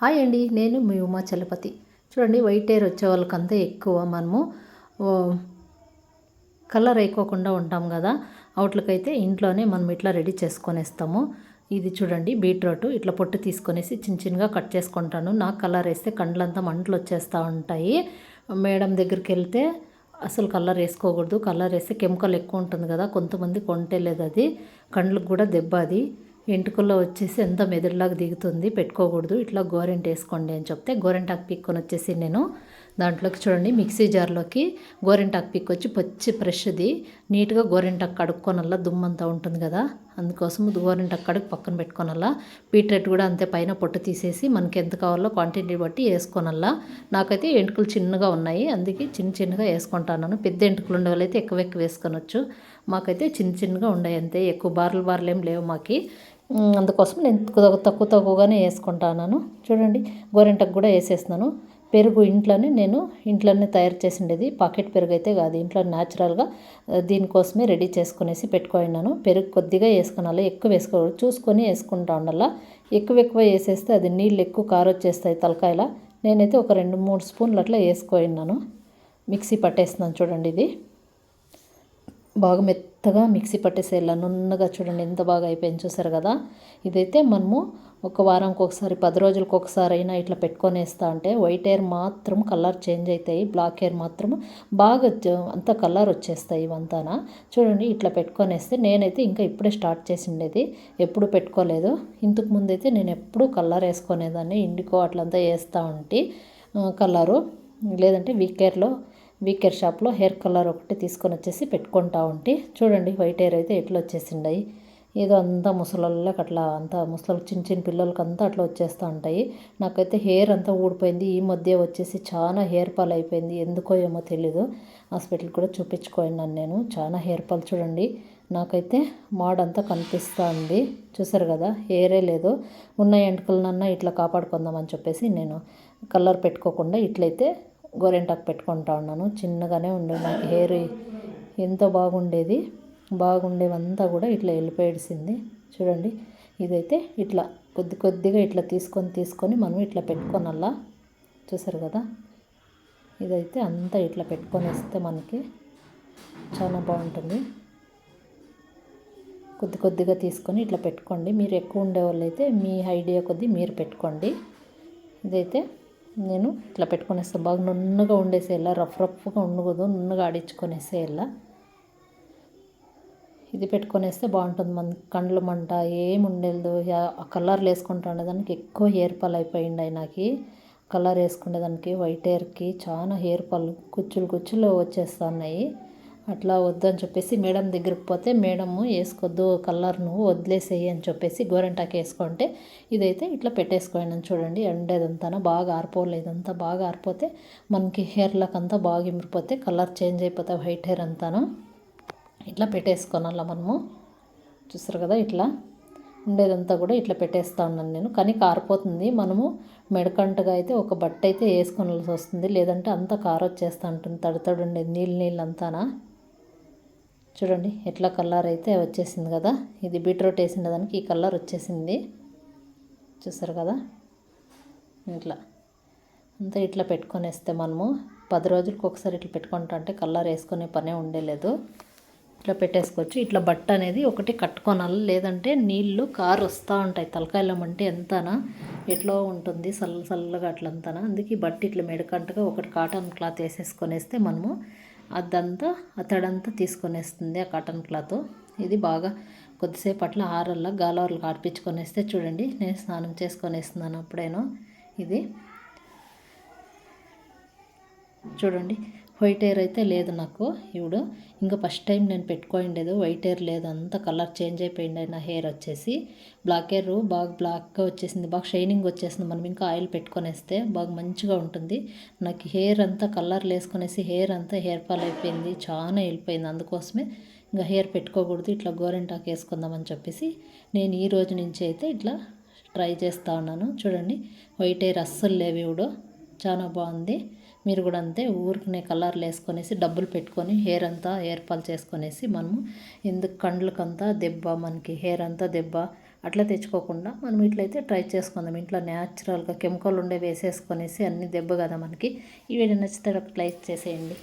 Hi అండి నేను మీ ఉమా చలపతి. చూడండి వైట్ హెయిర్ వచ్చే వాళ్ళకంతా ఎక్కువ మనము కలర్ అయిపోకుండా ఉంటాం కదా. అవుట్లకైతే ఇంట్లోనే మనం ఇట్లా రెడీ చేసుకొనేస్తాము. ఇది చూడండి బీట్రూట్. ఇట్లా పొట్టు తీసుకొనేసి చిన్న చిన్నగా కట్ చేసుకుంటాను. నాకు కలర్ వేస్తే కండ్లంతా మంటలు వచ్చేస్తూ ఉంటాయి. మేడం దగ్గరికి వెళ్తే అసలు కలర్ వేసుకోకూడదు. కలర్ వేస్తే కెమికల్ ఎక్కువ ఉంటుంది కదా కొంతమంది కొంటే లేదు అది. కండ్లకు కూడా దెబ్బ అది. ఎంటుకల్లో వచ్చేసి ఎంత మెదడులాగా దిగుతుంది. పెట్టుకోకూడదు. ఇట్లా గోరెంట్ వేసుకోండి అని చెప్తే గోరెంటాకు పిక్కొని వచ్చేసి నేను దాంట్లోకి చూడండి. మిక్సీ జార్లోకి గోరెంటాకు పిక్ వచ్చి పచ్చి ఫ్రెష్ది. నీట్గా గోరెంటాకు కడుక్కోనల్లా దుమ్మంతా ఉంటుంది కదా. అందుకోసం గోరెంటాకు కడుగు పక్కన పెట్టుకోనల్లా. బీట్రెట్ కూడా అంతే పైన పొట్టు తీసేసి మనకి ఎంత కావాలో క్వాంటిటీ బట్టి వేసుకోనల్లా. నాకైతే ఎంటుకలు చిన్నగా ఉన్నాయి. అందుకే చిన్న చిన్నగా వేసుకుంటాను పెద్ద ఎంటుకలు ఉండే వాళ్ళైతే ఎక్కువ ఎక్కువ వేసుకొనొచ్చు. మాకైతే చిన్న చిన్నగా ఉన్నాయి అంతే. ఎక్కువ బార్లు బార్లు ఏం లేవు మాకి. అందుకోసం నేను తక్కువ తక్కువగానే వేసుకుంటాను చూడండి గోరింటకు కూడా వేసేస్తున్నాను. పెరుగు ఇంట్లోనే నేను ఇంట్లోనే తయారు చేసిండేది. పాకెట్ పెరుగు అయితే కాదు ఇంట్లో న్యాచురల్గా దీనికోసమే రెడీ చేసుకునేసి పెట్టుకున్నాను పెరుగు కొద్దిగా వేసుకున్నాను ఎక్కువ వేసుకోకూడదు. చూసుకొని వేసుకుంటా ఉండాల. ఎక్కువ ఎక్కువ వేసేస్తే అది నీళ్ళు ఎక్కువ కారొచ్చేస్తాయి తలకాయల. నేనైతే ఒక రెండు మూడు స్పూన్లు అట్లా వేసుకున్నాను మిక్సీ పట్టేస్తున్నాను చూడండి ఇది. బాగా మెత్తగా మిక్సీ పట్టేసేలా నున్నగా చూడండి ఎంత బాగా అయిపోయింది చూసారు కదా? ఇదైతే మనము ఒక వారంకి ఒకసారి పది రోజులకు ఒకసారి అయినా ఇట్లా పెట్టుకొని వేస్తా అంటే వైట్ హెయిర్ మాత్రం కలర్ చేంజ్ అవుతాయి బ్లాక్ హెయిర్ మాత్రం బాగా అంత కలర్ వచ్చేస్తాయి ఇవంతాన? చూడండి ఇట్లా పెట్టుకొని వేస్తే నేనైతే ఇంకా ఇప్పుడే స్టార్ట్ చేసిండేది ఎప్పుడు పెట్టుకోలేదు. ఇంతకు ముందైతే నేను ఎప్పుడు కలర్ వేసుకునేదాన్ని ఇండికో అట్లంతా వేస్తూ ఉంటే కలరు లేదంటే వీకేర్లో వీకెర్ షాప్లో హెయిర్ కలర్ ఒకటి తీసుకొని వచ్చేసి పెట్టుకుంటా ఉంటే చూడండి వైట్ హెయిర్ అయితే ఎట్లా వచ్చేసిండాయి. ఏదో అంతా ముసలోళ్ళకి అట్లా అంతా ముసలి చిన్న చిన్న పిల్లలకి అంతా అట్లా వచ్చేస్తూ ఉంటాయి. నాకైతే హెయిర్ అంతా ఊడిపోయింది. ఈ మధ్య వచ్చేసి చాలా హెయిర్ ఫాల్ అయిపోయింది. ఎందుకో ఏమో తెలీదు. హాస్పిటల్ కూడా చూపించుకున్నాను నేను. చాలా హెయిర్ ఫాల్ చూడండి. నాకైతే మాడంతా కనిపిస్తూ ఉంది. చూసారు కదా? హెయిరే లేదు. ఉన్న ఎంటుకలనన్నా ఇట్లా కాపాడుకుందామని చెప్పేసి నేను కలర్ పెట్టుకోకుండా ఇట్లయితే గోరింటాకు పెట్టుకుంటా ఉన్నాను. చిన్నగానే ఉండే నాకు హెయిర్ ఎంతో బాగుండేది. బాగుండేవంతా కూడా ఇట్లా వెళ్ళిపోయేసింది చూడండి ఇదైతే ఇట్లా కొద్ది కొద్దిగా ఇట్లా తీసుకొని తీసుకొని మనం ఇట్లా పెట్టుకోనల్లా? చూసారు కదా? ఇదైతే అంతా ఇట్లా పెట్టుకొని వస్తే మనకి చాలా బాగుంటుంది. కొద్ది కొద్దిగా తీసుకొని ఇట్లా పెట్టుకోండి. మీరు ఎక్కువ ఉండే వాళ్ళైతే మీ ఐడియా కొద్దీ మీరు పెట్టుకోండి. ఇదైతే నేను ఇట్లా పెట్టుకునేస్తాను బాగా నున్నగా ఉండేసేలా రఫ్ రఫ్గా ఉండకూడదు నున్నగా ఆడించుకొనేసేయాల. ఇది పెట్టుకొనేస్తే బాగుంటుంది. మన కండ్లు మంట ఏం ఉండేది ఆ కలర్లు వేసుకుంటా ఉండేదానికి ఎక్కువ హెయిర్ ఫాల్ అయిపోయింది నాకు. కలర్ వేసుకునేదానికి వైట్ హెయిర్కి చాలా హెయిర్ ఫాల్ కుచ్చులు కుచ్చులు వచ్చేస్తున్నాయి. అట్లా వద్దని చెప్పేసి మేడం దగ్గరికి పోతే మేడము వేసుకోవద్దు కలర్ నువ్వు వదిలేసేయి అని చెప్పేసి గోరెంటాకి వేసుకుంటే ఇదైతే ఇట్లా పెట్టేసుకోండి. చూడండి ఎండేదంతా బాగా ఆరిపోలేదు బాగా ఆరిపోతే మనకి హెయిర్లకు అంతా బాగా ఇమిరిపోతే కలర్ చేంజ్ అయిపోతే వైట్ హెయిర్ అంతాను ఇట్లా పెట్టేసుకోనాల మనము. చూసారు కదా ఇట్లా? ఉండేదంతా కూడా ఇట్లా పెట్టేస్తా ఉన్నాను నేను. కానీ కారిపోతుంది. మనము మెడకంటగా అయితే ఒక బట్ట అయితే వేసుకోవాల్సి వస్తుంది. లేదంటే అంతా కారొచ్చేస్తూ ఉంటుంది. తడి ఉండేది నీళ్ళు నీళ్ళు అంతానా? చూడండి ఎట్లా కలర్ అయితే వచ్చేసింది కదా. ఇది బీట్రూట్ వేసిన దానికి ఈ కలర్ వచ్చేసింది. చూసారు కదా? ఇట్లా. అంతా ఇట్లా పెట్టుకొని వేస్తే మనము పది రోజులకు ఒకసారి ఇట్లా పెట్టుకుంటా అంటే కలర్ వేసుకునే పనే ఉండేలేదు. ఇట్లా పెట్టేసుకోవచ్చు. ఇట్లా బట్ట అనేది ఒకటి కట్టుకోనాలి. లేదంటే నీళ్ళు కారు వస్తూ ఉంటాయి. తలకాయలం అంటే ఎంతనా? ఎట్లా ఉంటుంది. చల్ల చల్లగా అట్లంతానా? అందుకే ఈ బట్ట ఇట్లా మెడకంటగా ఒకటి కాటన్ క్లాత్ వేసేసుకొనేస్తే మనము అదంతా అతడంతా తీసుకొనేస్తుంది ఆ కాటన్ క్లాత్ ఇది బాగా కొద్దిసేపు అట్లా ఆరల్లా గాలవర్లు ఆడిపించుకొనేస్తే చూడండి నేను స్నానం చేసుకొనేస్తున్నాను అప్పుడేనో ఇది. చూడండి వైట్ హెయిర్ అయితే లేదు నాకు. ఇప్పుడు ఇంకా ఫస్ట్ టైం నేను పెట్టుకోండేది వైట్ హెయిర్ లేదు. అంతా కలర్ చేంజ్ అయిపోయింది నా హెయిర్ వచ్చేసి. బ్లాక్ హెయిర్ బాగా బ్లాక్గా వచ్చేసింది. బాగా షైనింగ్ వచ్చేసింది. మనం ఇంకా ఆయిల్ పెట్టుకొనేస్తే బాగా మంచిగా ఉంటుంది. నాకు హెయిర్ అంతా కలర్ వేసుకొనేసి హెయిర్ అంతా హెయిర్ ఫాల్ అయిపోయింది. చాలా వెళ్ళిపోయింది. అందుకోసమే ఇంకా హెయిర్ పెట్టుకోకూడదు. ఇట్లా గోరెంటాకు వేసుకుందామని చెప్పేసి నేను ఈ రోజు నుంచి అయితే ఇట్లా ట్రై చేస్తూ ఉన్నాను. చూడండి వైట్ హెయిర్ అస్సలు లేవు ఇవిడో చాలా బాగుంది. మీరు కూడా అంతే ఊరికనే కలర్లు వేసుకొనేసి డబ్బులు పెట్టుకొని హెయిర్ అంతా ఏర్పాలు చేసుకొనేసి మనము ఎందుకు కండ్లకంతా దెబ్బ మనకి హెయిర్ అంతా దెబ్బ అట్లా తెచ్చుకోకుండా మనం ఇట్లయితే ట్రై చేసుకుందాం. ఇంట్లో న్యాచురల్గా కెమికల్ ఉండే వేసేసుకొనేసి అన్ని దెబ్బ కదా మనకి. ఈ వీడియో నచ్చితే ఒక లైక్ చేసేయండి.